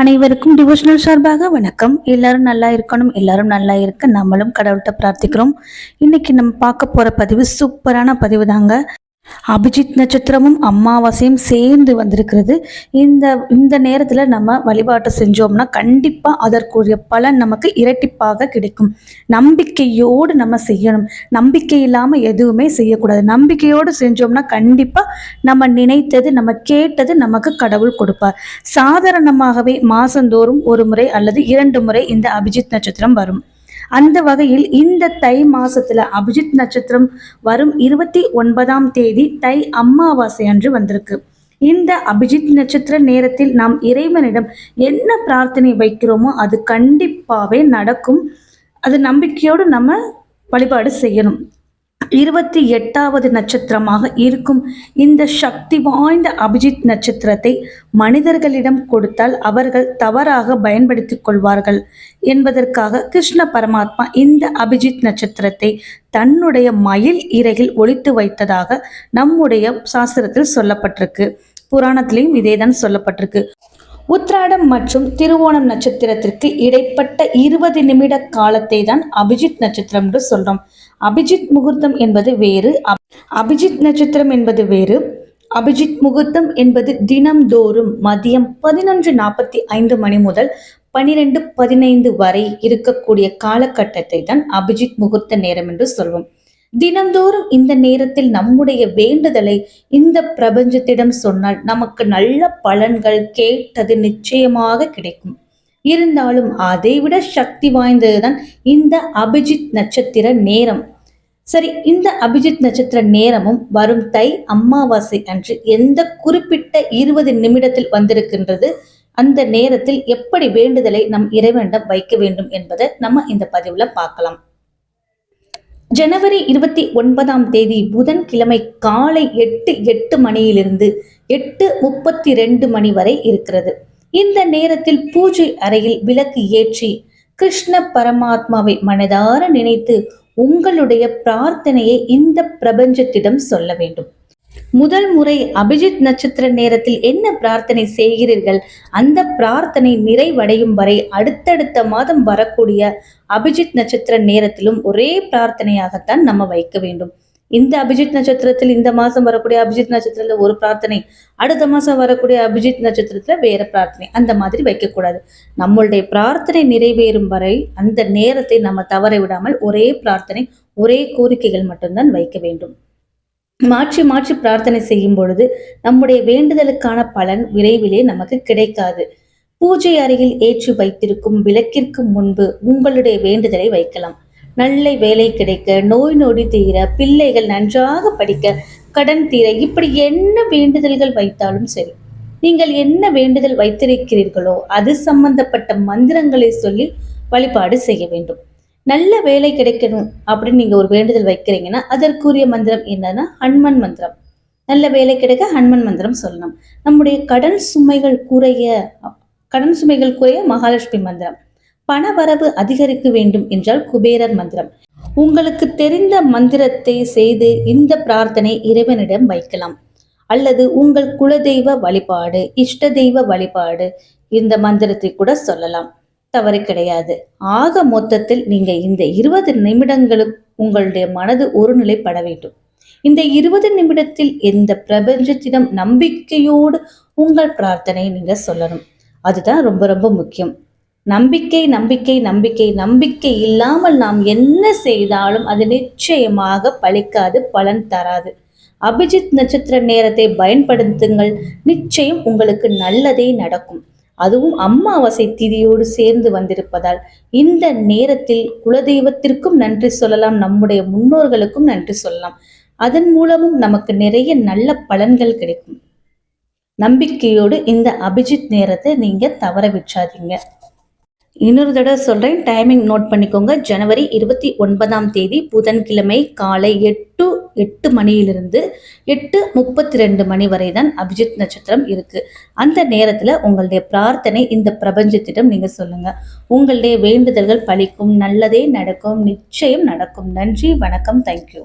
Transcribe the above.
அனைவருக்கும் டிவோஷனல் சார்பாக வணக்கம். எல்லாரும் நல்லா இருக்கணும் எல்லாரும் நல்லா இருக்க நம்மளும் கடவுள்கிட்ட பிரார்த்திக்கிறோம். இன்னைக்கு நம்ம பார்க்க போற பதிவு சூப்பரான பதிவு தாங்க அபிஜித் நட்சத்திரமும் அமாவாசையும் சேர்ந்து வந்திருக்கிறது. இந்த இந்த நேரத்தில் நம்ம வழிபாட்டை செஞ்சோம்னா கண்டிப்பாக அதற்குரிய பலன் நமக்கு இரட்டிப்பாக கிடைக்கும். நம்பிக்கையோடு நம்ம செய்யணும். நம்பிக்கை இல்லாமல் எதுவுமே செய்யக்கூடாது. நம்பிக்கையோடு செஞ்சோம்னா கண்டிப்பாக நம்ம நினைத்தது நம்ம கேட்டது நமக்கு கடவுள் கொடுப்பார். சாதாரணமாகவே மாதந்தோறும் ஒரு முறை அல்லது இரண்டு முறை இந்த அபிஜித் நட்சத்திரம் வரும். அந்த வகையில் இந்த தை மாசத்துல அபிஜித் நட்சத்திரம் வரும் இருபத்தி ஒன்பதாம் தேதி தை அமாவாசை அன்று வந்திருக்கு. இந்த அபிஜித் நட்சத்திர நேரத்தில் நாம் இறைவனிடம் என்ன பிரார்த்தனை வைக்கிறோமோ அது கண்டிப்பாகவே நடக்கும். அது நம்பிக்கையோடு நம்ம வழிபாடு செய்யணும். இருபத்தி எட்டாவது நட்சத்திரமாக இருக்கும். இந்த சக்தி வாய்ந்த அபிஜித் நட்சத்திரத்தை மனிதர்களிடம் கொடுத்தால் அவர்கள் தவறாக பயன்படுத்திக் கொள்வார்கள் என்பதற்காக கிருஷ்ண பரமாத்மா இந்த அபிஜித் நட்சத்திரத்தை தன்னுடைய மயில் இறையில் ஒழித்து வைத்ததாக நம்முடைய சாஸ்திரத்தில் சொல்லப்பட்டிருக்கு. புராணத்திலையும் இதேதான் சொல்லப்பட்டிருக்கு. உத்ராடம் மற்றும் திருவோணம் நட்சத்திரத்திற்கு இடைப்பட்ட இருபது நிமிட காலத்தை தான் அபிஜித் நட்சத்திரம் என்று சொல்றோம். அபிஜித் முகூர்த்தம் என்பது வேறு அபிஜித் நட்சத்திரம் என்பது வேறு அபிஜித் முகூர்த்தம் என்பது தினம்தோறும் மதியம் பதினொன்று நாற்பத்தி ஐந்து மணி முதல் பனிரெண்டு பதினைந்து வரை இருக்கக்கூடிய காலகட்டத்தை தான் அபிஜித் முகூர்த்த நேரம் என்று சொல்வோம். தினந்தோறும் இந்த நேரத்தில் நம்முடைய வேண்டுதலை இந்த பிரபஞ்சத்திடம் சொன்னால் நமக்கு நல்ல பலன்கள் கேட்டது நிச்சயமாக கிடைக்கும். இருந்தாலும் அதைவிட சக்தி வாய்ந்ததுதான் இந்த அபிஜித் நட்சத்திர நேரம். சரி இந்த அபிஜித் நட்சத்திர நேரமும் வரும் தை அமாவாசை அன்று எந்த குறிப்பிட்ட இருபது நிமிடத்தில் வந்திருக்கின்றது? அந்த நேரத்தில் எப்படி வேண்டுதலை நம் இறைவனிடம் வைக்க வேண்டும் என்பதை நம்ம இந்த பதிவுல பார்க்கலாம். ஜனவரி இருபத்தி ஒன்பதாம் தேதி புதன்கிழமை காலை எட்டு எட்டு மணியிலிருந்து எட்டு முப்பத்தி ரெண்டு மணி வரை இருக்கிறது. இந்த நேரத்தில் பூஜை அறையில் விளக்கு ஏற்றி கிருஷ்ண பரமாத்மாவை மனதார நினைத்து உங்களுடைய பிரார்த்தனையை இந்த பிரபஞ்சத்திடம் சொல்ல வேண்டும். முதல் முறை அபிஜித் நட்சத்திர நேரத்தில் என்ன பிரார்த்தனை செய்கிறீர்கள்? அந்த பிரார்த்தனை நிறைவடையும் வரை அடுத்தடுத்த மாதம் வரக்கூடிய அபிஜித் நட்சத்திர நேரத்திலும் ஒரே பிரார்த்தனையாகத்தான் நம்ம வைக்க வேண்டும். இந்த அபிஜித் நட்சத்திரத்தில் இந்த மாதம் வரக்கூடிய அபிஜித் நட்சத்திரத்தில் ஒரு பிரார்த்தனை அடுத்த மாதம் வரக்கூடிய அபிஜித் நட்சத்திரத்தில் வேறு பிரார்த்தனை அந்த மாதிரி வைக்கக்கூடாது நம்மளுடைய பிரார்த்தனை நிறைவேறும் வரை அந்த நேரத்தை நம்ம தவற விடாமல் ஒரே பிரார்த்தனை ஒரே கோரிக்கைகள் மட்டும்தான் வைக்க வேண்டும். மாற்றி மாற்றி பிரார்த்தனை செய்யும் பொழுது நம்முடைய வேண்டுதலுக்கான பலன் விரைவிலே நமக்கு கிடைக்காது. பூஜை அறையில் ஏற்றி வைத்திருக்கும் விளக்கிற்கு முன்பு உங்களுடைய வேண்டுதலை வைக்கலாம். நல்ல வேலை கிடைக்க நோய் நொடி தீர பிள்ளைகள் நன்றாக படிக்க கடன் தீர இப்படி என்ன வேண்டுதல்கள் வைத்தாலும் சரி நீங்கள் என்ன வேண்டுதல் வைத்திருக்கிறீர்களோ அது சம்பந்தப்பட்ட மந்திரங்களை சொல்லி வழிபாடு செய்ய வேண்டும். நல்ல வேலை கிடைக்கணும் அப்படின்னு நீங்கள் ஒரு வேண்டுதல் வைக்கிறீங்கன்னா அதற்குரிய மந்திரம் என்னன்னா ஹன்மன் மந்திரம். நல்ல வேலை கிடைக்க ஹன்மன் மந்திரம் சொல்லணும். நம்முடைய கடன் சுமைகள் குறைய கடன் சுமைகள் குறைய மகாலட்சுமி மந்திரம். பணவரவு அதிகரிக்க வேண்டும் என்றால் குபேரர் மந்திரம். உங்களுக்கு தெரிந்த மந்திரத்தை செய்து இந்த பிரார்த்தனை இறைவனிடம் வைக்கலாம். அல்லது உங்கள் குலதெய்வ வழிபாடு இஷ்ட தெய்வ வழிபாடு இந்த மந்திரத்தை கூட சொல்லலாம். தவறு கிடையாது. ஆக மொத்தத்தில் நீங்க இந்த இருபது நிமிடங்களுக்கு உங்களுடைய மனது ஒருநிலைப்பட வேண்டும். இந்த இருபது நிமிடத்தில் எந்த பிரபஞ்சத்திடம் நம்பிக்கையோடு உங்கள் பிரார்த்தனை நீங்க சொல்லணும். அதுதான் ரொம்ப ரொம்ப முக்கியம். நம்பிக்கை நம்பிக்கை நம்பிக்கை நம்பிக்கை இல்லாமல் நாம் என்ன செய்தாலும் அது நிச்சயமாக பழிக்காது பலன் தராது. அபிஜித் நட்சத்திர நேரத்தை பயன்படுத்துங்கள். நிச்சயம் உங்களுக்கு நல்லதே நடக்கும். அதுவும் அம்மாவாசை திதியோடு சேர்ந்து வந்திருப்பதால் இந்த நேரத்தில் குலதெய்வத்திற்கும் நன்றி சொல்லலாம் நம்முடைய முன்னோர்களுக்கும் நன்றி சொல்லலாம். அதன் மூலமும் நமக்கு நிறைய நல்ல பலன்கள் கிடைக்கும். நம்பிக்கையோடு இந்த அபிஜித் நேரத்தை நீங்க தவற விட்றாதீங்க இன்னொரு தடவை சொல்கிறேன் டைமிங் நோட் பண்ணிக்கோங்க. ஜனவரி இருபத்தி ஒன்பதாம் தேதி புதன்கிழமை காலை எட்டு எட்டு மணியிலிருந்து எட்டு முப்பத்தி ரெண்டு மணி வரை தான் அபிஜித் நட்சத்திரம் இருக்குது அந்த நேரத்தில் உங்களுடைய பிரார்த்தனை இந்த பிரபஞ்சத்திடம் நீங்கள் சொல்லுங்கள் உங்களுடைய வேண்டுதல்கள் பழிக்கும் நல்லதே நடக்கும் நிச்சயம் நடக்கும். நன்றி வணக்கம் தேங்க்யூ